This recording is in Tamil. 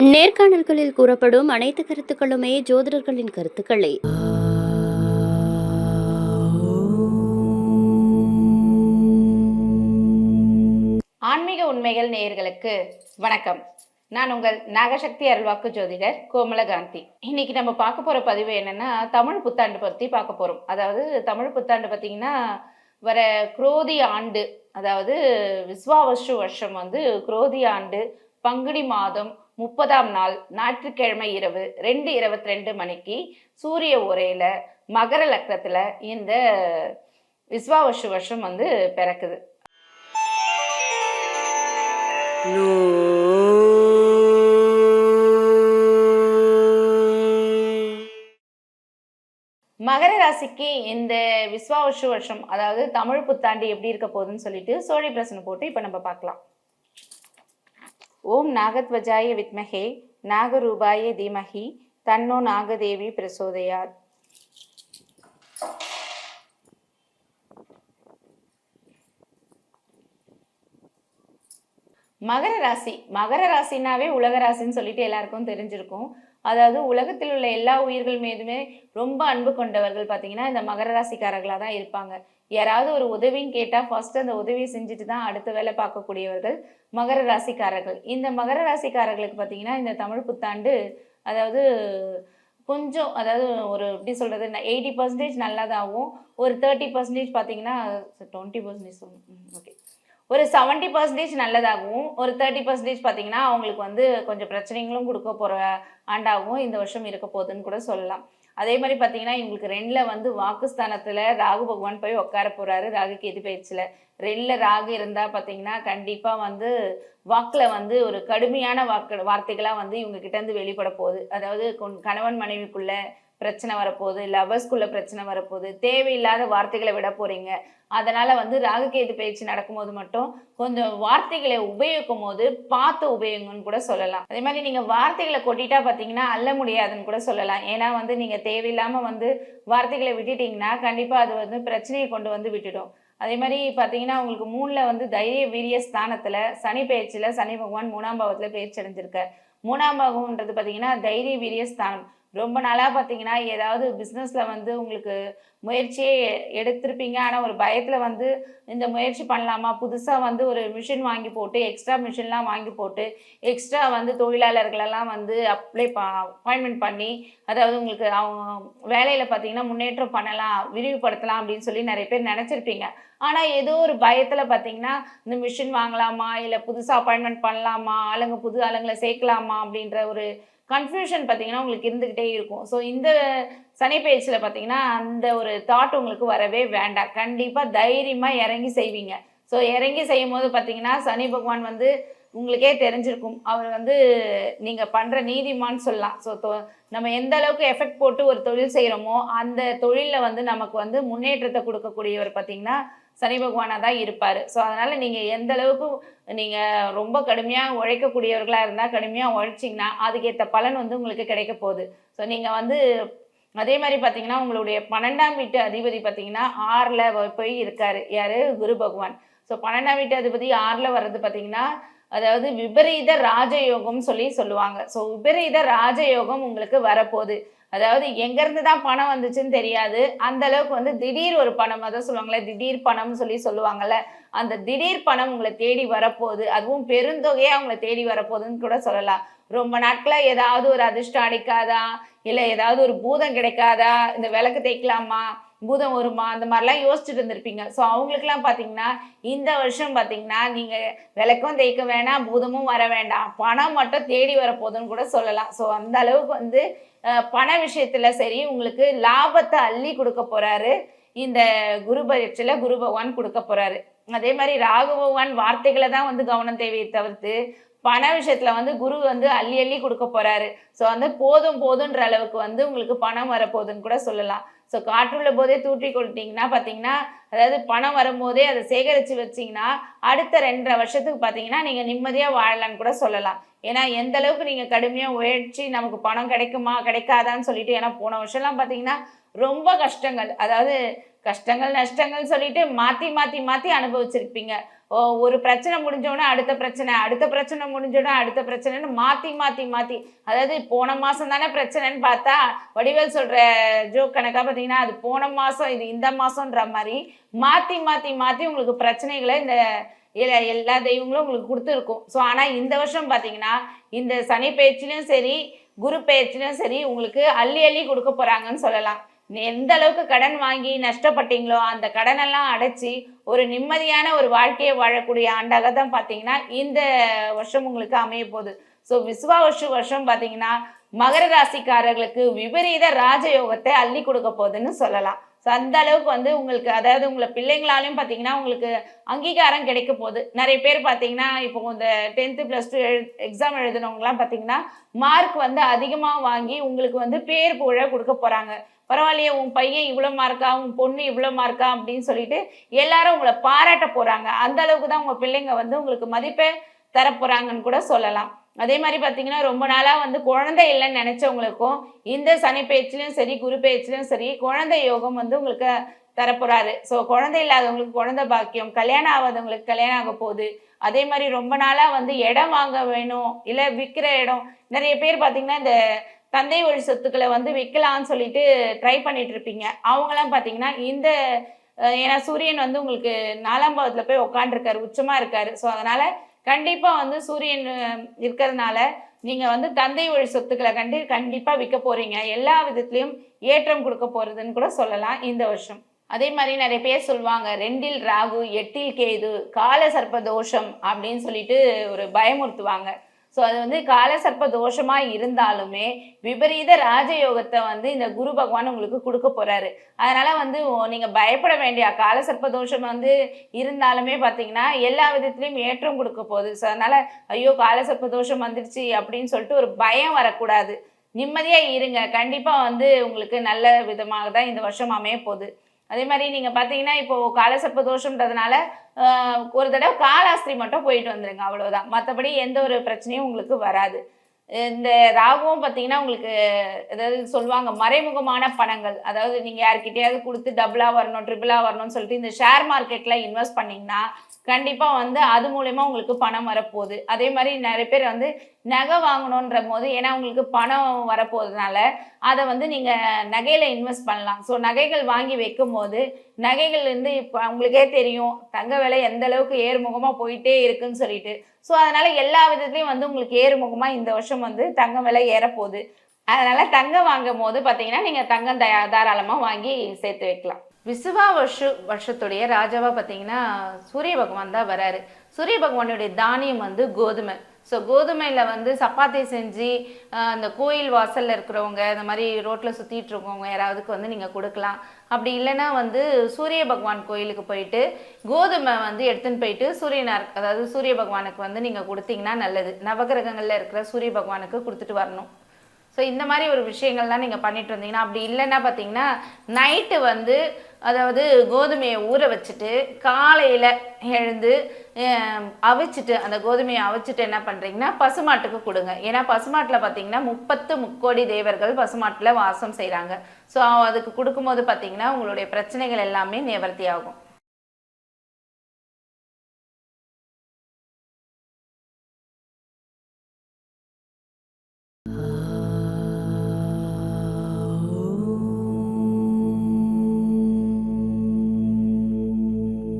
நேர்காணல்களில் கூறப்படும் அனைத்து கருத்துக்களுமே ஜோதிடர்களின் கருத்துக்களே. ஆன்மீக உண்மைகள் நேயர்களுக்கு வணக்கம். நான் உங்கள் நாகசக்தி அருள்வாக்கு ஜோதிடர் கோமலகாந்தி. இன்னைக்கு நம்ம பார்க்க போற பதிவு என்னன்னா தமிழ் புத்தாண்டு பத்தி பார்க்க போறோம். அதாவது தமிழ் புத்தாண்டு பார்த்தீங்கன்னா வர குரோதி ஆண்டு அதாவது விஸ்வாவசு வருஷம் வந்து குரோதி ஆண்டு பங்குனி மாதம் முப்பதாம் நாள் ஞாயிற்றுக்கிழமை இரவு ரெண்டு இருபத்தி ரெண்டு மணிக்கு சூரிய உரையில மகர லக்னத்துல இந்த விஸ்வாவசு வருஷம் வந்து பிறக்குது. மகர ராசிக்கு இந்த விஸ்வாவசு வருஷம் அதாவது தமிழ் புத்தாண்டு எப்படி இருக்க போகுதுன்னு சொல்லிட்டு சோழி பிரசனை போட்டு இப்போ நம்ம பார்க்கலாம். ஓம் நாகத்வஜாய வித்மகே நாகரூபாய தீமகி தன்னோ நாகதேவி பிரசோதயாத். மகர ராசி மகர ராசினாவே உலக ராசின்னு சொல்லிட்டு எல்லாருக்கும் தெரிஞ்சிருக்கும். அதாவது உலகத்தில் உள்ள எல்லா உயிர்கள் மீதுமே ரொம்ப அன்பு கொண்டவர்கள் பார்த்தீங்கன்னா இந்த மகர ராசிக்காரர்களாக தான் இருப்பாங்க. யாராவது ஒரு உதவின்னு கேட்டால் ஃபர்ஸ்ட் அந்த உதவியை செஞ்சுட்டு தான் அடுத்த வேலை பார்க்கக்கூடியவர்கள் மகர ராசிக்காரர்கள். இந்த மகர ராசிக்காரர்களுக்கு பார்த்தீங்கன்னா இந்த தமிழ் புத்தாண்டு அதாவது கொஞ்சம் அதாவது ஒரு எப்படி சொல்கிறது எயிட்டி பர்சன்டேஜ் நல்லதாகவும் ஒரு தேர்ட்டி பர்சன்டேஜ் பார்த்தீங்கன்னா டுவெண்ட்டி பர்சன்டேஜ் ஓகே ஒரு செவன்ட்டி பர்சன்டேஜ் நல்லதாகவும் ஒரு தேர்ட்டி பர்சன்டேஜ் பார்த்தீங்கன்னா அவங்களுக்கு வந்து கொஞ்சம் பிரச்சனைகளும் கொடுக்க போகிற ஆண்டாகவும் இந்த வருஷம் இருக்க போகுதுன்னு கூட சொல்லலாம். அதே மாதிரி பார்த்தீங்கன்னா இவங்களுக்கு ரெண்டில் வந்து வாக்குஸ்தானத்தில் ராகு பகவான் போய் உட்கார போகிறாரு ராகு கேது பயிற்சியில் ரெண்டில் ராகு இருந்தால் பார்த்தீங்கன்னா கண்டிப்பாக வந்து வாக்கில் வந்து ஒரு கடுமையான வாக்கு வார்த்தைகளாக வந்து இவங்க கிட்டேருந்து வெளிப்பட போகுது. அதாவது கொன்- கணவன் மனைவிக்குள்ளே பிரச்சனை வரப்போகுது லவர்ஸ்குள்ள பிரச்சனை வரப்போகுது தேவையில்லாத வார்த்தைகளை விட போறீங்க. அதனால வந்து ராகுகேது பயிற்சி நடக்கும்போது மட்டும் கொஞ்சம் வார்த்தைகளை உபயோகிக்கும் போது பார்த்து உபயோகம்னு கூட சொல்லலாம். அதே மாதிரி நீங்க வார்த்தைகளை கொட்டிட்டா பார்த்தீங்கன்னா அள்ள முடியாதுன்னு கூட சொல்லலாம். ஏன்னா வந்து நீங்க தேவையில்லாம வந்து வார்த்தைகளை விட்டுட்டீங்கன்னா கண்டிப்பா அது வந்து பிரச்சனையை கொண்டு வந்து விட்டுடும். அதே மாதிரி பார்த்தீங்கன்னா உங்களுக்கு மூணில் வந்து தைரிய வீரிய ஸ்தானத்தில் சனி பயிற்சியில் சனி பகவான் மூணாம் பாவத்தில் பயிற்சி அடைஞ்சிருக்கார். மூணாம் பாகம்ன்றது பார்த்தீங்கன்னா தைரிய வீரிய ஸ்தானம். ரொம்ப நாளாக பார்த்தீங்கன்னா ஏதாவது பிஸ்னஸில் வந்து உங்களுக்கு முயற்சியே எடுத்திருப்பீங்க. ஆனால் ஒரு பயத்தில் வந்து இந்த முயற்சி பண்ணலாமா? புதுசாக வந்து ஒரு மிஷின் வாங்கி போட்டு எக்ஸ்ட்ரா மிஷின்லாம் வாங்கி போட்டு எக்ஸ்ட்ரா வந்து தொழிலாளர்களெல்லாம் வந்து அப்ளை ப அப்பாயின்மெண்ட் பண்ணி அதாவது உங்களுக்கு அவங்க வேலையில் பார்த்தீங்கன்னா முன்னேற்றம் பண்ணலாம் விரிவுபடுத்தலாம் அப்படின்னு சொல்லி நிறைய பேர் நினச்சிருப்பீங்க. ஆனால் ஏதோ ஒரு பயத்தில் பார்த்தீங்கன்னா இந்த மிஷின் வாங்கலாமா? இல்லை புதுசாக அப்பாயின்மெண்ட் பண்ணலாமா? ஆளுங்க புது ஆளுங்களை சேர்க்கலாமா? அப்படின்ற ஒரு கன்ஃபியூஷன் பார்த்தீங்கன்னா உங்களுக்கு இருந்துக்கிட்டே இருக்கும். ஸோ இந்த சனி பயிற்சியில் பார்த்தீங்கன்னா அந்த ஒரு தாட் உங்களுக்கு வரவே வேண்டாம். கண்டிப்பாக தைரியமாக இறங்கி செய்வீங்க. ஸோ இறங்கி செய்யும் போது பார்த்தீங்கன்னா சனி பகவான் வந்து உங்களுக்கே தெரிஞ்சிருக்கும். அவர் வந்து நீங்கள் பண்ணுற நீதிமான்னு சொல்லலாம். ஸோ நம்ம எந்த அளவுக்கு எஃபெக்ட் போட்டு ஒரு தொழில் செய்கிறோமோ அந்த தொழிலில் வந்து நமக்கு வந்து முன்னேற்றத்தை கொடுக்கக்கூடியவர் பார்த்தீங்கன்னா சனி பகவானாக தான் இருப்பார். ஸோ அதனால் நீங்கள் எந்த அளவுக்கு நீங்கள் ரொம்ப கடுமையாக உழைக்கக்கூடியவர்களாக இருந்தால் கடுமையாக உழைச்சிங்கன்னா அதுக்கேற்ற பலன் வந்து உங்களுக்கு கிடைக்க போகுது. ஸோ நீங்கள் வந்து அதே மாதிரி பார்த்தீங்கன்னா உங்களுடைய பன்னெண்டாம் வீட்டு அதிபதி பார்த்தீங்கன்னா ஆறில் போய் இருக்கார். யார்? குரு பகவான். ஸோ பன்னெண்டாம் வீட்டு அதிபதி ஆறில் வர்றது பார்த்தீங்கன்னா அதாவது விபரீத ராஜயோகம்னு சொல்லி சொல்லுவாங்க. ஸோ விபரீத ராஜயோகம் உங்களுக்கு வரப்போகுது. அதாவது எங்கேருந்து தான் பணம் வந்துச்சுன்னு தெரியாது. அந்த அளவுக்கு வந்து திடீர் ஒரு பணம் அதான் சொல்லுவாங்களே திடீர் பணம்னு சொல்லி சொல்லுவாங்கல்ல அந்த திடீர் பணம் உங்களை தேடி வரப்போகுது. அதுவும் பெருந்தொகையாக அவங்கள தேடி வரப்போகுதுன்னு கூட சொல்லலாம். ரொம்ப நாட்களாக ஏதாவது ஒரு அதிர்ஷ்டம் அடிக்காதா? இல்லை ஏதாவது ஒரு பூதம் கிடைக்காதா? இந்த விளக்கு தேய்க்கலாமா? பூதம் வருமா அந்த மாதிரிலாம் யோசிச்சுட்டு இருந்திருப்பீங்க. ஸோ அவங்களுக்குலாம் பார்த்தீங்கன்னா இந்த வருஷம் பார்த்தீங்கன்னா நீங்கள் விளக்கம் தேய்க்க வேணாம் பூதமும் வர வேண்டாம். பணம் மட்டும் தேடி வரப்போகுதுன்னு கூட சொல்லலாம். ஸோ அந்த அளவுக்கு வந்து பண விஷயத்தில் சரி உங்களுக்கு லாபத்தை அள்ளி கொடுக்க போகிறாரு இந்த குரு பயிற்சியில் குரு பகவான் கொடுக்க போகிறாரு அதே மாதிரி ராகு பகவான் வார்த்தைகளை தான் வந்து கவனம் தேவையை தவிர்த்து பண விஷயத்துல வந்து குரு வந்து அள்ளி அள்ளி கொடுக்க போறாரு. ஸோ வந்து போதும் போதுன்ற அளவுக்கு வந்து உங்களுக்கு பணம் வரப்போகுதுன்னு கூட சொல்லலாம். ஸோ காற்றுள்ள போதே தூற்றி கொள்ளிட்டீங்கன்னா பார்த்தீங்கன்னா அதாவது பணம் வரும்போதே அதை சேகரித்து வச்சிங்கன்னா அடுத்த ரெண்டரை வருஷத்துக்கு பார்த்தீங்கன்னா நீங்கள் நிம்மதியாக வாழலாம்னு கூட சொல்லலாம். ஏன்னா எந்த அளவுக்கு நீங்கள் கடுமையாக உழைச்சி நமக்கு பணம் கிடைக்குமா கிடைக்காதான்னு சொல்லிட்டு ஏன்னா போன வருஷம்லாம் பார்த்தீங்கன்னா ரொம்ப கஷ்டங்கள். அதாவது கஷ்டங்கள் நஷ்டங்கள் சொல்லிட்டு மாற்றி மாற்றி மாற்றி அனுபவிச்சிருப்பீங்க. ஒரு பிரச்சனை முடிஞ்சோடனே அடுத்த பிரச்சனை அடுத்த பிரச்சனை முடிஞ்சோடனே அடுத்த பிரச்சனைன்னு மாற்றி மாற்றி மாற்றி அதாவது போன மாதம் தானே பிரச்சனைன்னு பார்த்தா வடிவேல் சொல்கிற ஜோக் கணக்காக பார்த்தீங்கன்னா அது போன மாதம் இது இந்த மாதம்ன்ற மாதிரி மாற்றி மாற்றி மாற்றி உங்களுக்கு பிரச்சனைகளை இந்த எல்லா எல்லா தெய்வங்களும் உங்களுக்கு கொடுத்துருக்கும். ஸோ ஆனால் இந்த வருஷம் பார்த்தீங்கன்னா இந்த சனி பயிற்சிலையும் சரி குரு பயிற்சிலையும் சரி உங்களுக்கு அள்ளி அள்ளி கொடுக்க போகிறாங்கன்னு சொல்லலாம். எந்த அளவுக்கு கடன் வாங்கி நஷ்டப்பட்டீங்களோ அந்த கடனெல்லாம் அடைச்சி ஒரு நிம்மதியான ஒரு வாழ்க்கையை வாழக்கூடிய ஆண்டாக தான் பார்த்தீங்கன்னா இந்த வருஷம் உங்களுக்கு அமைய போகுது. ஸோ விஸ்வாவசு வருஷம் பார்த்தீங்கன்னா மகர ராசிக்காரர்களுக்கு விபரீத ராஜயோகத்தை அள்ளி கொடுக்க போகுதுன்னு சொல்லலாம். ஸோ அந்த அளவுக்கு வந்து உங்களுக்கு அதாவது உங்களை பிள்ளைங்களாலையும் பார்த்தீங்கன்னா உங்களுக்கு அங்கீகாரம் கிடைக்க போகுது. நிறைய பேர் பார்த்தீங்கன்னா இப்போ இந்த டென்த்து ப்ளஸ் டூ எழு எக்ஸாம் எழுதினவங்கலாம் பார்த்தீங்கன்னா மார்க் வந்து அதிகமாக வாங்கி உங்களுக்கு வந்து பேர் புகழ கொடுக்க போகிறாங்க பரவாயில்லையே உன் பையன் இவ்வளோ மார்க்கா உன் பொண்ணு இவ்வளோ மார்க்கா அப்படின்னு சொல்லிட்டு எல்லாரும் உங்களை பாராட்ட போகிறாங்க அந்த அளவுக்கு தான் உங்கள் பிள்ளைங்க வந்து உங்களுக்கு மதிப்பை தரப்போகிறாங்கன்னு கூட சொல்லலாம். அதே மாதிரி பார்த்தீங்கன்னா ரொம்ப நாளாக வந்து குழந்தை இல்லைன்னு நினச்சவங்களுக்கும் இந்த சனி பேச்சிலையும் சரி குரு பேச்சிலையும் சரி குழந்தை யோகம் வந்து உங்களுக்கு தரப்போறாரு. ஸோ குழந்தை இல்லாதவங்களுக்கு குழந்தை பாக்கியம் கல்யாணம் ஆகாதவங்களுக்கு கல்யாணம் ஆக போகுது. அதே மாதிரி ரொம்ப நாளாக வந்து இடம் வாங்க வேணும் இல்லை விற்கிற இடம். நிறைய பேர் பார்த்தீங்கன்னா இந்த தந்தை வழி சொத்துக்களை வந்து விற்கலாம்னு சொல்லிட்டு ட்ரை பண்ணிட்டு இருப்பீங்க அவங்களாம் பார்த்தீங்கன்னா இந்த ஏன்னா சூரியன் வந்து உங்களுக்கு நாலாம் பாவத்தில் போய் உட்காந்துருக்காரு உச்சமாக இருக்காரு. ஸோ அதனால் கண்டிப்பாக வந்து சூரியன் இருக்கிறதுனால நீங்கள் வந்து தந்தை வழி சொத்துக்களை கண்டு கண்டிப்பாக விற்க போகிறீங்க எல்லா விதத்துலேயும் ஏற்றம் கொடுக்க போகிறதுன்னு கூட சொல்லலாம் இந்த வருஷம். அதே மாதிரி நிறைய பேர் சொல்லுவாங்க ரெண்டில் ராகு எட்டில் கேது கால சர்ப்ப தோஷம் அப்படின்னு சொல்லிட்டு ஒரு பயமுறுத்துவாங்க. ஸோ அது வந்து காலசர்ப்ப தோஷமாக இருந்தாலுமே விபரீத ராஜயோகத்தை வந்து இந்த குரு பகவான் உங்களுக்கு கொடுக்க போகிறாரு அதனால் வந்து நீங்கள் பயப்பட வேண்டிய காலசர்ப்ப தோஷம் வந்து இருந்தாலுமே பார்த்தீங்கன்னா எல்லா விதத்துலேயும் ஏற்றம் கொடுக்க போகுது. ஸோ அதனால் ஐயோ காலசர்ப்ப தோஷம் வந்துடுச்சு அப்படின்னு சொல்லிட்டு ஒரு பயம் வரக்கூடாது. நிம்மதியாக இருங்க. கண்டிப்பாக வந்து உங்களுக்கு நல்ல விதமாக தான் இந்த வருஷம் அமைய போகுது. அதே மாதிரி நீங்கள் பார்த்தீங்கன்னா இப்போ காலசர்ப்ப தோஷம்ன்றதுனால ஒரு தடவை காலாஸ்திரி மட்டும் போயிட்டு வந்துடுங்க அவ்வளோதான் மற்றபடி எந்த ஒரு பிரச்சனையும் உங்களுக்கு வராது. இந்த ராகுவும் பார்த்தீங்கன்னா உங்களுக்கு அதாவது சொல்லுவாங்க மறைமுகமான பணங்கள். அதாவது நீங்கள் யார்கிட்டயாவது கொடுத்து டபுளாக வரணும் ட்ரிபிளாக வரணும்னு சொல்லிட்டு இந்த ஷேர் மார்க்கெட்டில் இன்வெஸ்ட் பண்ணிங்கன்னா கண்டிப்பாக வந்து அது மூலயமா உங்களுக்கு பணம் வரப்போகுது. அதே மாதிரி நிறைய பேர் வந்து நகை வாங்கணுன்ற போது ஏன்னா உங்களுக்கு பணம் வரப்போகிறதுனால அதை வந்து நீங்கள் நகையில் இன்வெஸ்ட் பண்ணலாம். ஸோ நகைகள் வாங்கி வைக்கும் போது நகைகள் இப்போ உங்களுக்கே தெரியும் தங்க விலை எந்த அளவுக்கு ஏறுமுகமாக போயிட்டே இருக்குன்னு சொல்லிட்டு. ஸோ அதனால எல்லா விதத்துலையும் வந்து உங்களுக்கு ஏறுமுகமாக இந்த வருஷம் வந்து தங்கம் விலை ஏறப்போகுது. அதனால தங்கம் வாங்கும் போது பார்த்தீங்கன்னா நீங்கள் தங்கம் தயா தாராளமாக வாங்கி சேர்த்து வைக்கலாம். விசுவா வருஷ வருஷத்துடைய ராஜாவாக பார்த்தீங்கன்னா சூரிய பகவான் தான் வராரு. சூரிய பகவானுடைய தானியம் வந்து கோதுமை. ஸோ கோதுமையில் வந்து சப்பாத்தி செஞ்சு அந்த கோயில் வாசலில் இருக்கிறவங்க இந்த மாதிரி ரோட்டில் சுற்றிட்டு இருக்கவங்க யாராவதுக்கு வந்து நீங்கள் கொடுக்கலாம். அப்படி இல்லைன்னா வந்து சூரிய பகவான் கோயிலுக்கு போயிட்டு கோதுமை வந்து எடுத்துன்னு போயிட்டு சூரியனார் அதாவது சூரிய பகவானுக்கு வந்து நீங்கள் கொடுத்தீங்கன்னா நல்லது. நவகிரகங்களில் இருக்கிற சூரிய பகவானுக்கு கொடுத்துட்டு வரணும். ஸோ இந்த மாதிரி ஒரு விஷயங்கள்லாம் நீங்கள் பண்ணிட்டு வந்தீங்கன்னா அப்படி இல்லைன்னா பார்த்தீங்கன்னா நைட்டு வந்து அதாவது கோதுமையை ஊற வச்சுட்டு காலையில் எழுந்து அவிச்சிட்டு அந்த கோதுமையை அவிச்சிட்டு என்ன பண்ணுறீங்கன்னா பசுமாட்டுக்கு கொடுங்க. ஏன்னா பசுமாட்டில் பார்த்தீங்கன்னா முப்பத்து முக்கோடி தேவர்கள் பசுமாட்டில் வாசம் செய்கிறாங்க ஸோ அதுக்கு கொடுக்கும்போது பார்த்தீங்கன்னா உங்களுடைய பிரச்சனைகள் எல்லாமே நிவர்த்தி ஆகும். ஆ